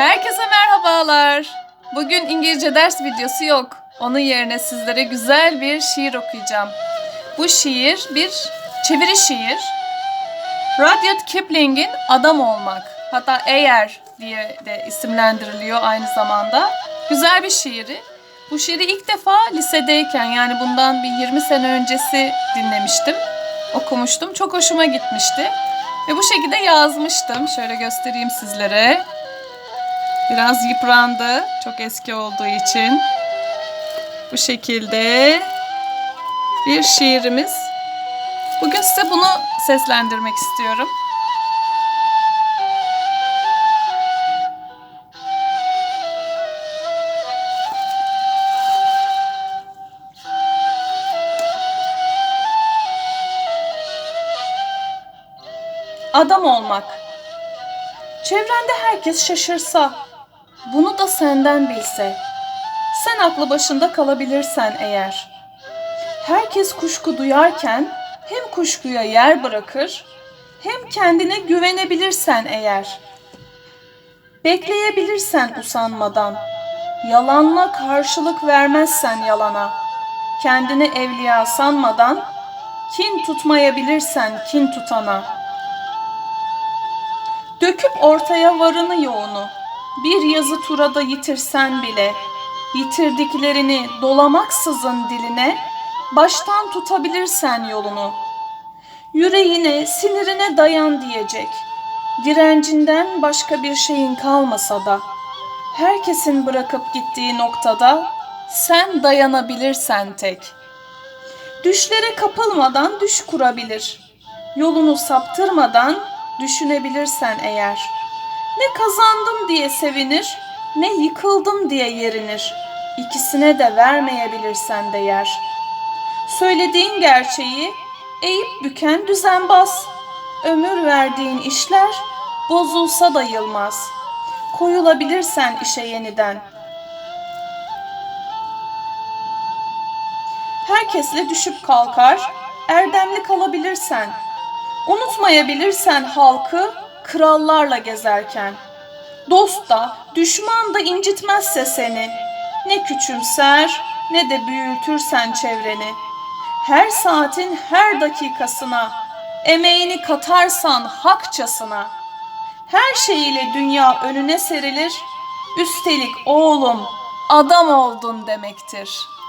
Herkese merhabalar. Bugün İngilizce ders videosu yok. Onun yerine sizlere güzel bir şiir okuyacağım. Bu şiir bir çeviri şiir. Rudyard Kipling'in Adam Olmak. Hatta Eğer diye de isimlendiriliyor aynı zamanda. Güzel bir şiiri. Bu şiiri ilk defa lisedeyken yani bundan bir 20 sene öncesi dinlemiştim. Okumuştum. Çok hoşuma gitmişti. Ve bu şekilde yazmıştım. Şöyle göstereyim sizlere. Biraz yıprandı. Çok eski olduğu için. Bu şekilde bir şiirimiz. Bugün size bunu seslendirmek istiyorum. Adam olmak. Çevrende herkes şaşırsa, bunu da senden bilse. Sen aklı başında kalabilirsen eğer. Herkes kuşku duyarken hem kuşkuya yer bırakır, hem kendine güvenebilirsen eğer. Bekleyebilirsen usanmadan, yalanla karşılık vermezsen yalana, kendini evliya sanmadan, kin tutmayabilirsen kin tutana.'' Döküp ortaya varını yoğunu, bir yazı turada yitirsen bile, yitirdiklerini dolamaksızın diline, baştan tutabilirsen yolunu. Yüreğine, sinirine dayan diyecek. Direncinden başka bir şeyin kalmasa da, herkesin bırakıp gittiği noktada sen dayanabilirsen tek. Düşlere kapılmadan düş kurabilir. Yolunu saptırmadan düşünebilirsen eğer. Ne kazandım diye sevinir, ne yıkıldım diye yerinir. İkisine de vermeyebilirsen değer. Söylediğin gerçeği eğip büken düzenbaz. Ömür verdiğin işler bozulsa da yılmaz. Koyulabilirsen işe yeniden. Herkesle düşüp kalkar, erdemli kalabilirsen.'' Unutmayabilirsen halkı krallarla gezerken. Dost da düşman da incitmezse seni. Ne küçümser ne de büyütürsen çevreni. Her saatin her dakikasına emeğini katarsan hakçasına. Her şeyiyle dünya önüne serilir. Üstelik oğlum adam oldun demektir.''